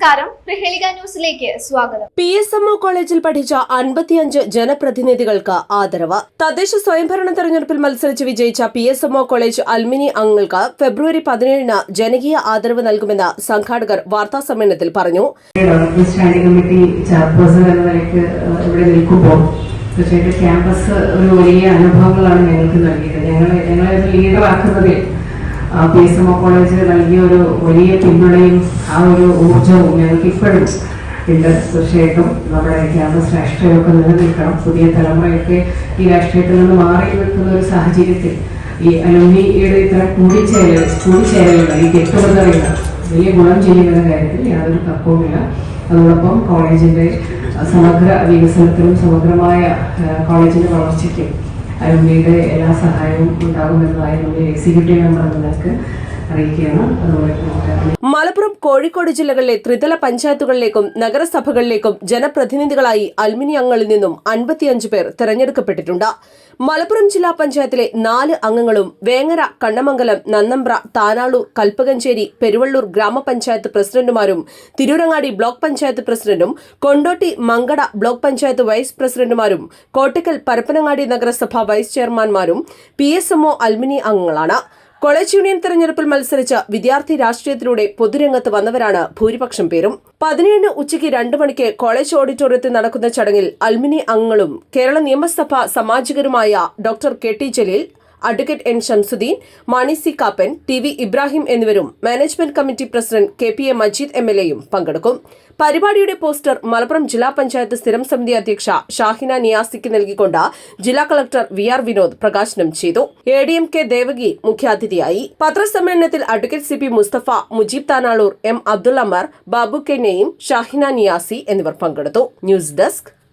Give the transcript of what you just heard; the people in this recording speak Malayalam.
നമസ്കാരം. പ്രഹേളിക ന്യൂസിലേക്ക് സ്വാഗതം. പി എസ് എം ഒ കോളേജിൽ പഠിച്ച അൻപത്തിയഞ്ച് ജനപ്രതിനിധികൾക്ക് ആദരവ്. തദ്ദേശ സ്വയംഭരണ തെരഞ്ഞെടുപ്പിൽ മത്സരിച്ച് വിജയിച്ച P S M O college alumni അംഗങ്ങൾക്ക് ഫെബ്രുവരി പതിനേഴിന് ജനകീയ ആദരവ് നൽകുമെന്ന് സംഘാടകർ വാർത്താ സമ്മേളനത്തിൽ പറഞ്ഞു. സ്റ്റാൻഡിംഗ് കമ്മിറ്റി ചെയർപേഴ്സൺ എന്ന നിലയ്ക്ക് ഇവിടെ നിൽക്കുമ്പോൾ തീർച്ചയായിട്ടും ക്യാമ്പസ് ഒരു വലിയ അനുഭവങ്ങളാണ് ഞങ്ങൾക്ക് നൽകിയത്. ഞങ്ങൾ ഞങ്ങളെ ഒരു ലീഡറാക്കുന്നതിൽ P S M O college നൽകിയ ഒരു വലിയ പിന്തുണയും ആ ഒരു ഊർജവും ഞങ്ങൾക്ക് ഇപ്പോഴും ഉണ്ട്. തീർച്ചയായിട്ടും നമ്മുടെ ക്യാമ്പസ് രാഷ്ട്രീയമൊക്കെ നിലനിൽക്കണം. പുതിയ തലമുറയൊക്കെ ഈ രാഷ്ട്രീയത്തിൽ നിന്ന് മാറി നിൽക്കുന്ന ഒരു സാഹചര്യത്തിൽ ഈ അലുമിനിയുടെ ഇത്ര കൂടിച്ചേരൽ കൂടിച്ചേരലുകൾ ഈ ഗെറ്റുഗതറുകൾ വലിയ ഗുണം ചെയ്യുമെന്ന കാര്യത്തിൽ യാതൊരു തർക്കവുമില്ല. അതോടൊപ്പം കോളേജിന്റെ സമഗ്ര വികസനത്തിനും സമഗ്രമായ കോളേജിന്റെ കോളേജിന്റെ വളർച്ചയ്ക്കും അലുമിനിയുടെ എല്ലാ സഹായവും ഉണ്ടാകുമെന്നതായി നമ്മുടെ എക്സിക്യൂട്ടീവ് മെമ്പർ നിങ്ങൾക്ക് അറിയിക്കുകയാണ്. അതുപോലെ മലപ്പുറം കോഴിക്കോട് ജില്ലകളിലെ ത്രിതല പഞ്ചായത്തുകളിലേക്കും നഗരസഭകളിലേക്കും ജനപ്രതിനിധികളായി അൽമിനി അംഗങ്ങളിൽ നിന്നും അൻപത്തിയഞ്ച് പേർ തെരഞ്ഞെടുക്കപ്പെട്ടിട്ടുണ്ട്. മലപ്പുറം ജില്ലാ പഞ്ചായത്തിലെ നാല് അംഗങ്ങളും വേങ്ങര കണ്ണമംഗലം നന്നമ്പ്ര താനാളൂർ കൽപ്പകഞ്ചേരി പെരുവള്ളൂർ ഗ്രാമപഞ്ചായത്ത് പ്രസിഡന്റുമാരും തിരൂരങ്ങാടി ബ്ലോക്ക് പഞ്ചായത്ത് പ്രസിഡന്റും കൊണ്ടോട്ടി മങ്കട ബ്ലോക്ക് പഞ്ചായത്ത് വൈസ് പ്രസിഡന്റുമാരും കോട്ടക്കൽ പരപ്പനങ്ങാടി നഗരസഭ വൈസ് ചെയർമാൻമാരും പി എസ് എംഒ അൽമിനി അംഗങ്ങളാണ്. കോളേജ് യൂണിയൻ തെരഞ്ഞെടുപ്പിൽ മത്സരിച്ച വിദ്യാർത്ഥി രാഷ്ട്രീയത്തിലൂടെ പൊതുരംഗത്ത് വന്നവരാണ് ഭൂരിപക്ഷം പേരും. പതിനേഴിന് ഉച്ചയ്ക്ക് രണ്ട് മണിക്ക് കോളേജ് ഓഡിറ്റോറിയത്തിൽ നടക്കുന്ന ചടങ്ങിൽ അൽമിനി അംഗങ്ങളും കേരള നിയമസഭാ സമാജികരുമായ doctor K T Jaleel advocate N Shamsuddin Mani C Kappan T V Ibrahim എന്നിവരും management committee president K P A Majeed M L എയും പങ്കെടുക്കും. പരിപാടിയുടെ പോസ്റ്റർ മലപ്പുറം ജില്ലാ പഞ്ചായത്ത് സ്ഥിരം സമിതി അധ്യക്ഷ ഷാഹിന നിയാസിക്ക് നൽകിക്കൊണ്ട് ജില്ലാ കളക്ടർ വി ആർ വിനോദ് പ്രകാശനം ചെയ്തു. A D M K Devaki മുഖ്യാതിഥിയായി. പത്രസമ്മേളനത്തിൽ advocate C P Mustafa Mujeeb Tanalur M Abdul Amar Babu K നെയ്യും ഷാഹിന നിയാസി എന്നിവർ പങ്കെടുത്തു. News desk